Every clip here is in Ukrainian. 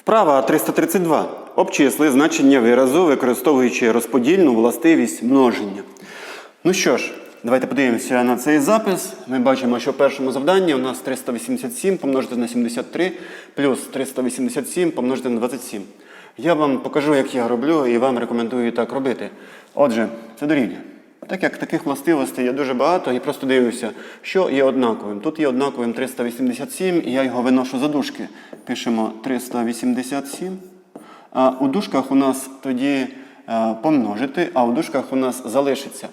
Вправа 332. Обчисли значення виразу, використовуючи розподільну властивість множення. Ну що ж, давайте подивимося на цей запис. Ми бачимо, що в першому завданні у нас 387 помножити на 73 плюс 387 помножити на 27. Я вам покажу, як я роблю, і вам рекомендую так робити. Отже, це дорівнює. Так як таких властивостей є дуже багато, і просто дивлюся, що є однаковим. Тут є однаковим 387, і я його виношу за дужки. Пишемо 387. А у дужках у нас тоді е, помножити, а у дужках у нас залишиться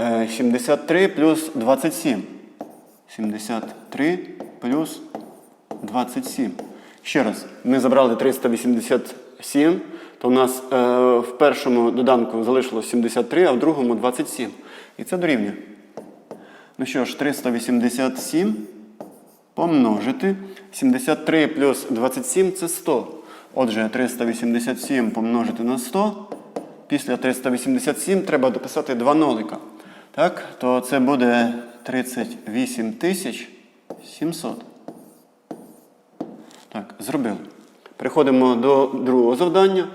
е, 73 плюс 27. 73 плюс 27. Ще раз, ми забрали 387, то у нас е, в першому доданку залишилось 73, а в другому 27. І це дорівнює. Ну що ж, 387 помножити. 73 плюс 27 це 100. Отже, 387 помножити на 100. Після 387 треба дописати два нолика. Так, то це буде 38 700. Так, зробили. Переходимо до другого завдання.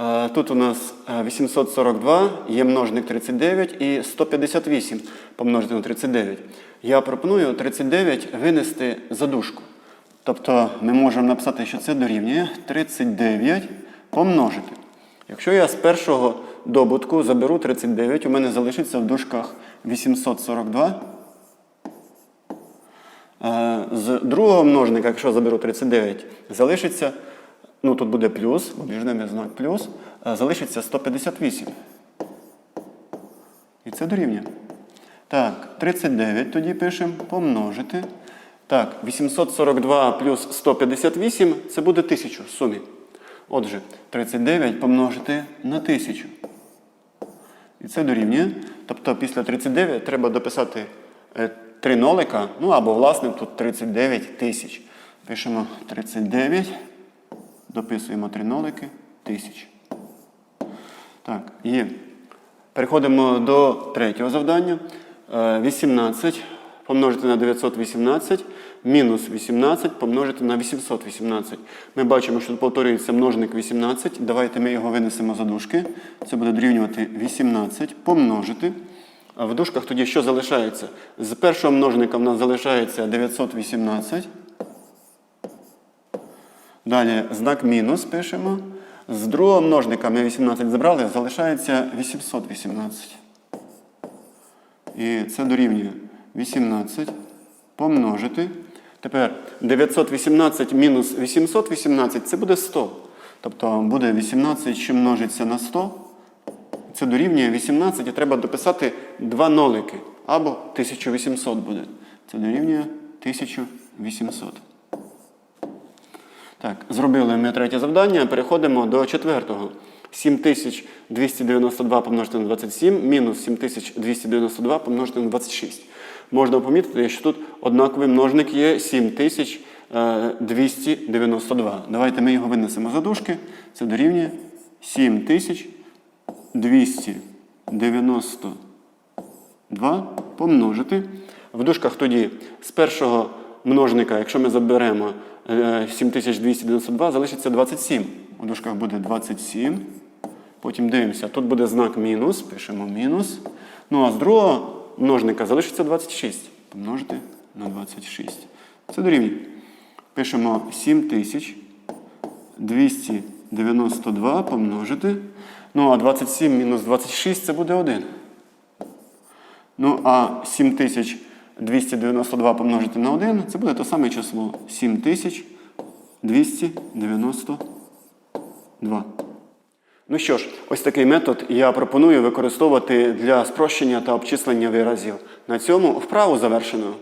Е, Тут у нас е, 842, є множник 39 і 158 помножити на 39. Я пропоную 39 винести за дужку. Тобто ми можемо написати, що це дорівнює 39 помножити. Якщо я з першого добутку заберу 39, у мене залишиться в дужках 842. Е, З другого множника, якщо заберу 39, залишиться, ну тут буде плюс, між знак плюс, е, залишиться 158. І це дорівнює. Так, 39 тоді пишемо помножити. Так, 842 плюс 158 це буде 1000 в сумі. Отже, 39 помножити на 1000. І це дорівнює. Тобто після 39 треба дописати е, три нолика, ну або, власне, тут 39 тисяч. Пишемо 39, дописуємо три нолики, тисяч. Так, є. Переходимо до третього завдання. Е, 18 помножити на 918, мінус 18 помножити на 818. Ми бачимо, що тут повторюється множник 18. Давайте ми його винесемо за дужки. Це буде дорівнювати 18 помножити. А в дужках тоді що залишається? З першого множника в нас залишається 918. Далі знак мінус пишемо. З другого множника ми 18 забрали, залишається 818. І це дорівнює 18 помножити. Тепер 918 мінус 818 це буде 100. Тобто буде 18, що множиться на 100. Це дорівнює 18 і треба дописати два нолики. Або 1800 буде. Це дорівнює 1800. Так, зробили ми третє завдання. Переходимо до четвертого. 7292 помножити на 27 мінус 7292 помножити на 26. Можна помітити, що тут однаковий множник є 7292. Давайте ми його винесемо за дужки. Це дорівнює 7292 помножити. В дужках тоді з першого множника, якщо ми заберемо е, 7292, залишиться 27. У дужках буде 27. Потім дивимося, тут буде знак мінус, пишемо мінус. Ну а з другого множника залишиться 26. Помножити на 26. Це дорівнює. Пишемо 7292 помножити. Ну а 27 мінус 26 це буде 1. Ну а 7292 помножити на 1 це буде те саме число 7292. Ну що ж, ось такий метод я пропоную використовувати для спрощення та обчислення виразів. На цьому вправу завершено.